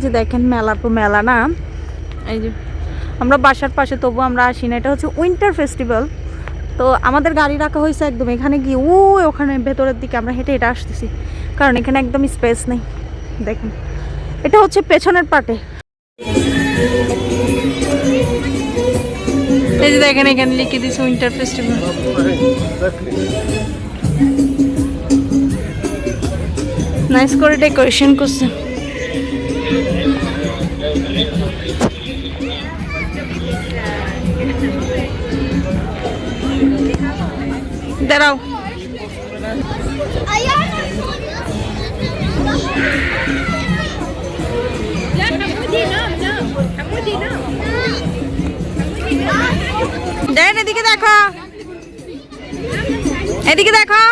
এই যে দেখেন মেলা তো মেলা না, এই যে আমরা বাসার পাশে তবু আমরা আসি না। এটা হচ্ছে উইন্টার ফেস্টিভ্যাল তো আমাদের গাড়ি রাখা হয়েছে একদম এখানে গিয়ে ও ওখানে ভেতরের দিকে আমরা হেঁটে হেঁটে আসতেছি। কারণ এখানে একদম স্পেস নেই। দেখেন, এটা হচ্ছে পেছনের পাটে। এই যে দেখেন, এখানে লিখে দিচ্ছে উইন্টার ফেস্টিভ্যাল নাইস করে ডেকোরেশন করছে। দাঁড়াও। দেন এদিকে দেখো। এদিকে দেখো।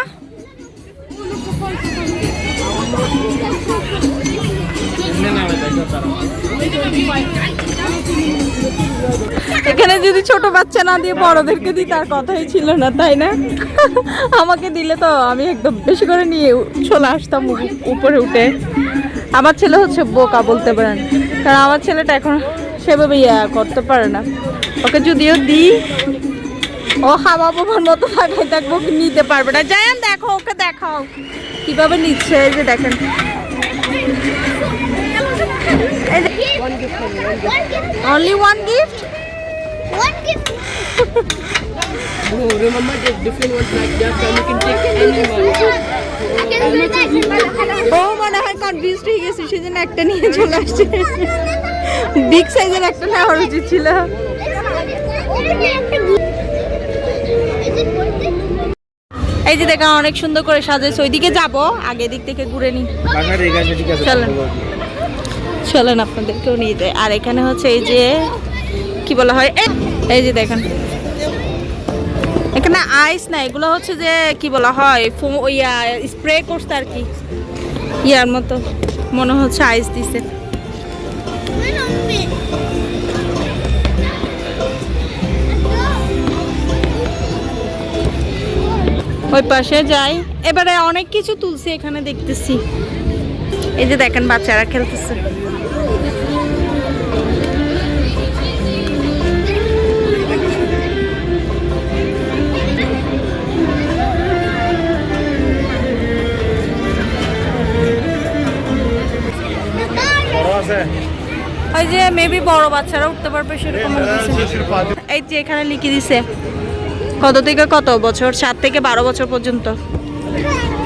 এখানে যদি ছোট বাচ্চা না দিয়ে বড়দেরকে দিই, তার কথাই ছিল না, তাই না? আমাকে দিলে তো আমি একদম বেশি করে নিয়ে চলে আসতাম উপরে উঠে। আমার ছেলে হচ্ছে বোকা বলতে পারেন। কারণ আমার ছেলেটা এখন সেভাবে ইয়া করতে পারে না। ওকে যদিও দিই, ও হাওয়া বোমার মতো থাকাই থাকব নিতে পারবে না। যাই দেখো, ওকে দেখাও। কীভাবে নিচ্ছে যে দেখেন। Only one gift One gift. No, remember the different ones like that, and you can take anyone. I can do that. ও মনে হয় কনফিউজড হয়ে গেছে সেজন্য একটা নিয়ে চলে আসছে বিগ সাইজের একটা নেওয়ার উচিত ছিল এই যে দেখা অনেক সুন্দর করে সাজাইছে ওইদিকে যাব আগে দিক থেকে ঘুরে নি চলেন চলেন, আপনাদেরকেও নিয়ে যায় আর এখানে হচ্ছে এই যে, কি বলা হয়? এই যে দেখেন। এখানে আইস না, এগুলো হচ্ছে যে, কি বলা হয় ওই স্প্রে করছে আর কি। ইয়ার মতো, মনে হচ্ছে আইস দিছে। ওই পাশে যাই। এবারে অনেক কিছু তুলছি এখানে দেখতেছি। এই যে দেখেন বাচ্চারা খেলতেছে। ওই যে মেবি বড় বাচ্চারা উঠতে পারবে সেরকম এই যে এখানে লিখে দিছে, কত থেকে কত বছর? সাত থেকে বারো বছর পর্যন্ত।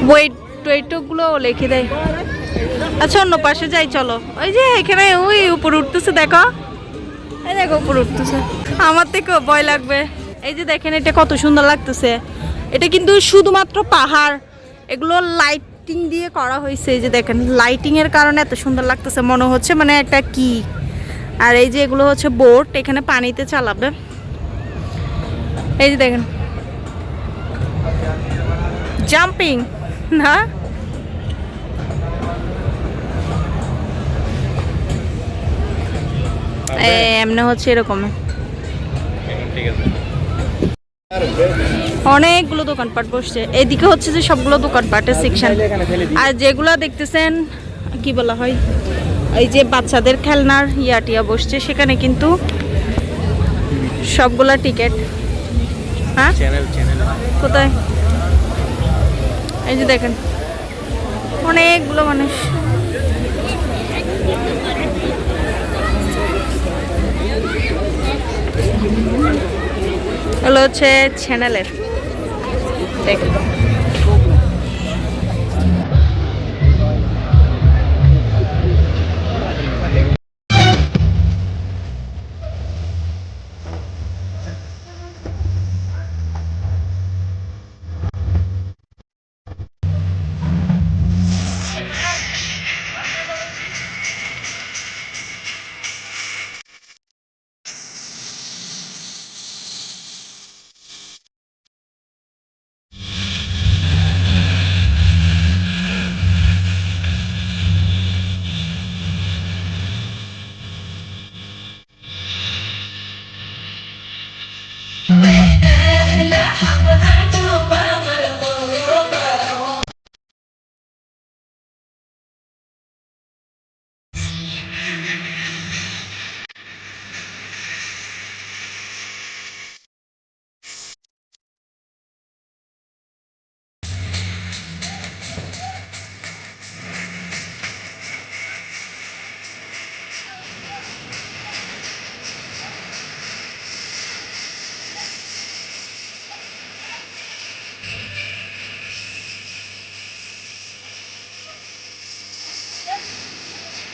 ওয়েট ওয়েটগুলো লিখে দেয়। আচ্ছা অন্য পাশে যাই, চলো। ওই যে এখানে ওই উপরে উঠতেছে, দেখো। এই দেখো, উপরে উঠতেছে। আমার থেকেও ভয় লাগবে। এই যে দেখেন, এটা কত সুন্দর লাগতেছে। এটা কিন্তু শুধুমাত্র পাহাড়। এগুলো লাইটিং দিয়ে করা হয়েছে। এই যে দেখেন লাইটিং এর কারণে এত সুন্দর লাগতেছে। মনে হচ্ছে মানে একটা কি। আর এই যে এগুলো হচ্ছে বোট এখানে পানিতে চালাবে। এই যে দেখেন। জাম্পিং না? এমনি হচ্ছে এরকম অনেকগুলো দোকানপাট বসছে। এদিকে হচ্ছে যে সবগুলো দোকানপাটের সেকশন আর যেগুলো দেখতেছেন কি বলা হয় এই যে বাচ্চাদের খেলনার ইয়া টিয়া বসছে সেখানে কিন্তু সবগুলা টিকিট হ্যাঁ? কোথায়? এই যে দেখেন অনেকগুলো মানুষ। এগুলো হচ্ছে চ্যানেলের।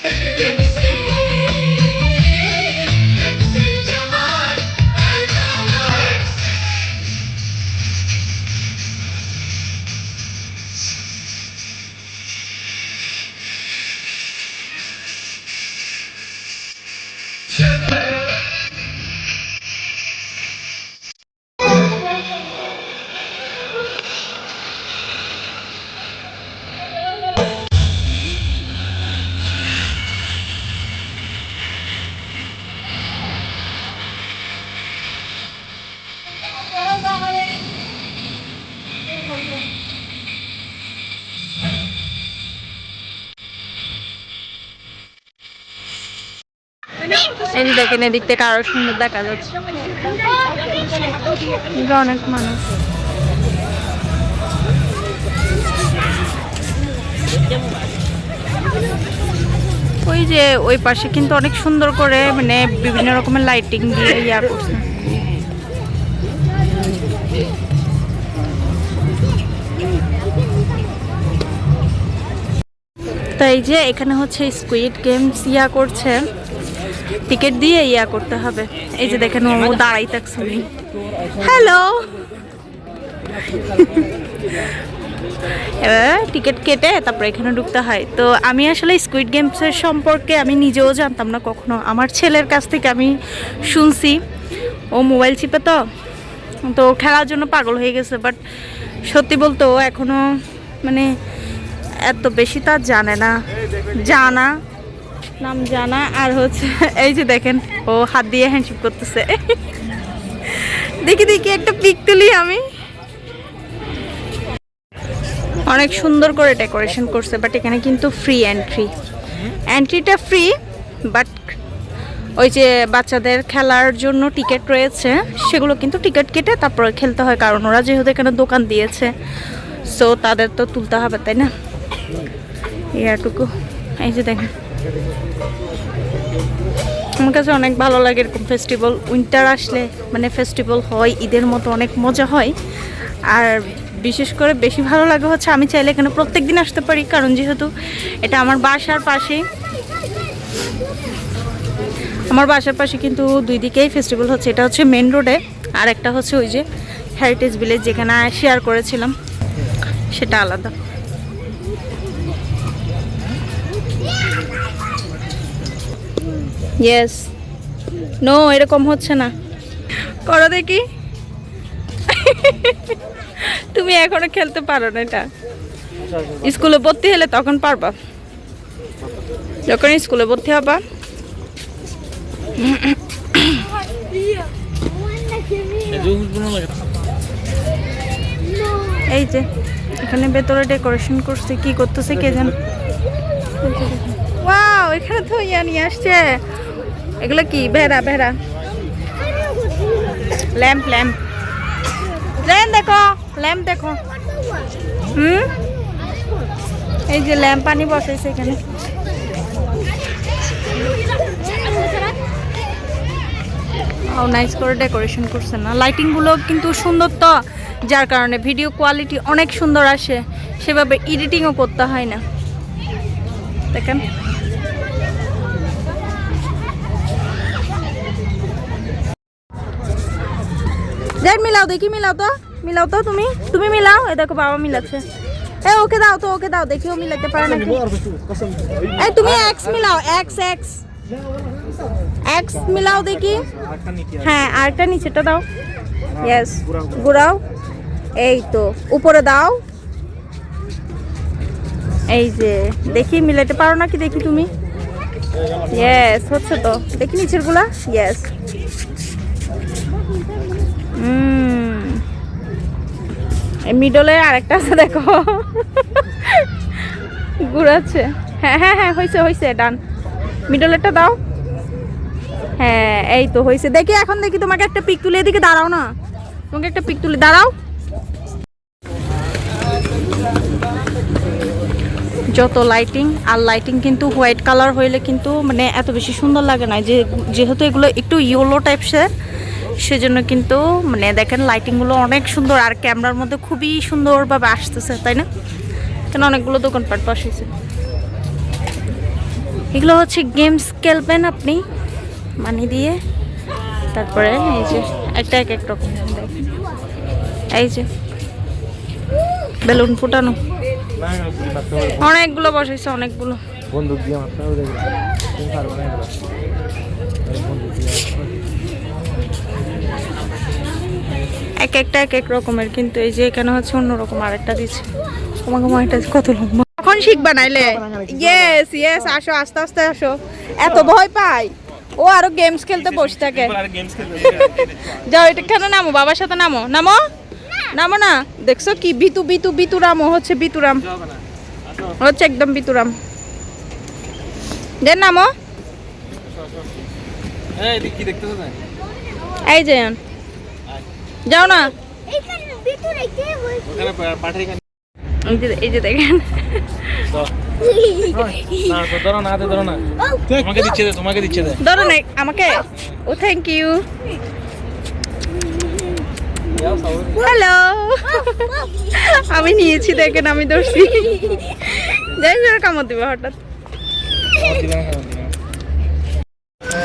Yeah. এই দেখেন এদিক থেকে আরও সুন্দর দেখা যাচ্ছে। অনেক মানুষ। ওই যে ওই পাশে কিন্তু অনেক সুন্দর করে মানে বিভিন্ন রকমের লাইটিং দিয়ে ইয়া করছে। তাই যে এখানে হচ্ছে স্কুইড গেমস ইয়া করছে। টিকিট দিয়ে ইয়া করতে হবে। এই যে দেখেন ও দাঁড়াই থাকছে হ্যালো টিকিট কেটে তারপর এখানে ঢুকতে হয়। তো আমি আসলে স্কুইড গেমসের সম্পর্কে আমি নিজেও জানতাম না কখনো। আমার ছেলের কাছ থেকে আমি শুনছি। ও মোবাইল চিপে তো। তো খেলার জন্য পাগল হয়ে গেছে। বাট সত্যি বলতে ও এখনও মানে এত বেশি তার জানে না। জানা নাম জানা, আর হচ্ছে, এই যে দেখেন, ও হাত দিয়ে হ্যান্ডশিপ করতেছে। দেখি দেখি, একটা পিক তুলি আমি। অনেক সুন্দর করে ডেকোরেশন করছে বাট এখানে কিন্তু ফ্রি এন্ট্রি এন্ট্রিটা ফ্রি বাট ওই যে বাচ্চাদের খেলার জন্য টিকিট রয়েছে, সেগুলো কিন্তু টিকিট কেটে তারপরে খেলতে হয়, কারণ ওরা যেহেতু এখানে দোকান দিয়েছে সো তাদের তো তুলতে হবে, তাই না? ইয়াটুকু এই যে দেখেন আমার কাছে অনেক ভালো লাগে এরকম ফেস্টিভ্যাল উইন্টার আসলে মানে ফেস্টিভ্যাল হয়, ঈদের মতো অনেক মজা হয়। আর বিশেষ করে বেশি ভালো লাগে হচ্ছে আমি চাইলে এখানে প্রত্যেক দিন আসতে পারি, কারণ যেহেতু এটা আমার বাসার পাশেই আমার বাসার পাশে কিন্তু দুই দিকেই ফেস্টিভ্যাল হচ্ছে, এটা হচ্ছে মেন রোডে আর একটা হচ্ছে ওই যে হেরিটেজ ভিলেজ যেখানে শেয়ার করেছিলাম, সেটা আলাদা। ইয়েস নো এরকম হচ্ছে না। করো দেখি। তুমি এখনও খেলতে পারো না এটা। স্কুলে ভর্তি হলে তখন পারবা। যখন স্কুলে ভর্তি হবা। এই যে, এখানে ভেতরে ডেকোরেশন করছে, কি করতেছে কে জান। ওয়াও এখানে তো ইয়া নিয়ে আসছে। এগুলো কি? ভেড়া ভেড়া। Lamp lamp. ল্যাম্প দেখো ল্যাম্প দেখো। হুম? এই যে ল্যাম্প পানি বসাইছে এখানে। ও নাইস করে ডেকোরেশন করছে না। লাইটিংগুলো কিন্তু সুন্দর তো, যার কারণে ভিডিও কোয়ালিটি অনেক সুন্দর আসে। সেভাবে এডিটিংও করতে হয় না। দেখেন। যাই মিলাও দেখি মিলাও তো মিলাও তো তুমি। তুমি মিলাও এ দেখো বাবা মিলাচ্ছে। এ ওকে দাও তো ওকে দাও দেখি ও মিলাতে পারে নাকি। এই তুমি এক্স মিলাও এক্স এক্স এক্স মিলাও দেখি। হ্যাঁ আরেকটা নিচেটা দাও। ইয়েস ঘুরাও। এই তো উপরে দাও। এই যে দেখি মিলাতে পারো নাকি দেখি তুমি। ইয়েস হচ্ছে তো। দেখি নিচেরগুলা ইয়েস মিডলে আরেকটা আছে, দেখো। ঘুরাচ্ছে। হ্যাঁ হ্যাঁ হ্যাঁ হয়েছে হয়েছে ডান। মিডলেরটা দাও। হ্যাঁ এই তো হয়েছে দেখি এখন, দেখি তোমাকে একটা পিক তুলে, এদিকে দাঁড়াও না। তোমাকে একটা পিক তুলে, দাঁড়াও। যত লাইটিং আর লাইটিং কিন্তু হোয়াইট কালার হইলে কিন্তু মানে এত বেশি সুন্দর লাগে না। যে, যেহেতু এগুলো একটু ইয়েলো টাইপসের সেজন্য কিন্তু মানে দেখেন লাইটিংগুলো অনেক সুন্দর আর ক্যামেরার মধ্যে খুবই সুন্দরভাবে আসতেছে, তাই না? কেন অনেকগুলো দোকানপাট বসেছে এগুলো হচ্ছে গেমস খেলবেন আপনি মানি দিয়ে, তারপরে এই যে একটা এক এক রকম এই যে বেলুন ফুটানো। অনেকগুলো বসাইছে, অনেকগুলো। বন্দুক দিয়ে এক একটা এক এক রকমের কিন্তু এই যে এখানে হচ্ছে অন্যরকম আরেকটা দিচ্ছে। তোমাকে এটা কত লম্বা? কখন শিখবা নাইলে? ইয়েস ইয়েস আসো আস্তে আস্তে আসো। এত ভয় পাই। ও আরও গেমস খেলতে বসে থাকে। যাও এটা কেন নামো? বাবার সাথে নামো? নামো? নামো না। দেখছ কি? বিতু বিতু বিতুরাম ও হচ্ছে বিতুরাম হচ্ছে একদম বিতুরাম দেন নামো। এই যে যাও না। এখানে ভিতরে কে বলছে? ওখানে পাঠিয়ে এখানে। এই যে দেখেন। ধরো না ধরো না। তোমাকে দিচ্ছে দে তোমাকে দিচ্ছে দে। ধরো না আমাকে। ও থ্যাংক ইউ হ্যালো আমি নিয়েছি দেখেন আমি ধরছি। যাই জোর কামড় দিবে হঠাৎ।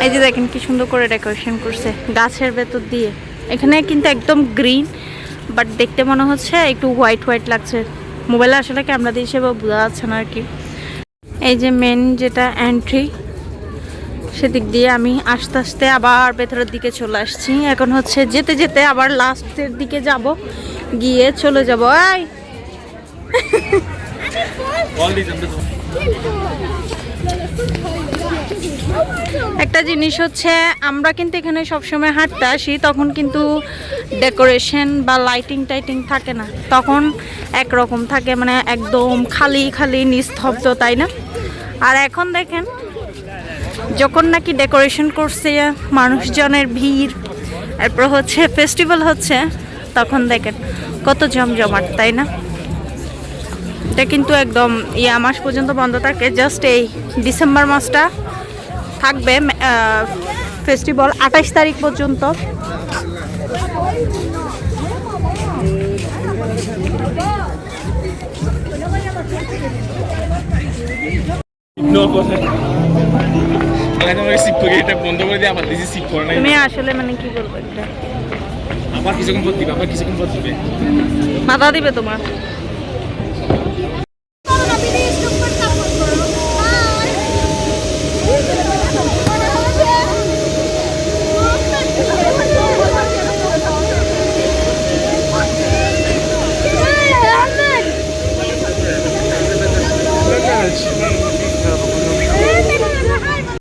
এই যে দেখেন কি সুন্দর করে ডেকোরেশন করছে গাছের ভেতর দিয়ে। এখানে কিন্তু একদম গ্রিন বাট দেখতে মনে হচ্ছে একটু হোয়াইট হোয়াইট লাগছে। মোবাইলে আসলে ক্যামেরা দিয়ে হিসেবে বোঝা যাচ্ছে না আর কি। এই যে মেন যেটা এন্ট্রি সেদিক দিয়ে আমি আস্তে আস্তে আবার ভেতরের দিকে চলে আসছি। এখন হচ্ছে যেতে যেতে আবার লাস্টের দিকে যাব, গিয়ে চলে যাব। তো একটা জিনিস হচ্ছে, আমরা কিন্তু এখানে সবসময় হাঁটতে আসি, তখন কিন্তু ডেকোরেশন বা লাইটিং টাইটিং থাকে না। তখন একরকম থাকে মানে একদম খালি খালি নিস্তব্ধ, তাই না? আর এখন দেখেন, যখন নাকি ডেকোরেশন করছে মানুষজনের ভিড়, এরপর হচ্ছে ফেস্টিভ্যাল হচ্ছে, তখন দেখেন কত জমজমাট, তাই না? এটা কিন্তু একদম ইয়া, মাস পর্যন্ত বন্ধ থাকে জাস্ট এই ডিসেম্বর মাসটা থাকবে ফেস্টিভ্যাল আঠাশ তারিখ পর্যন্ত। আমি আসলে মানে কি বলব এটা? আবার কিছুক্ষণ পর দিবে আবার কিছুক্ষণ পর দিবে। মাথা দিবে তোমার?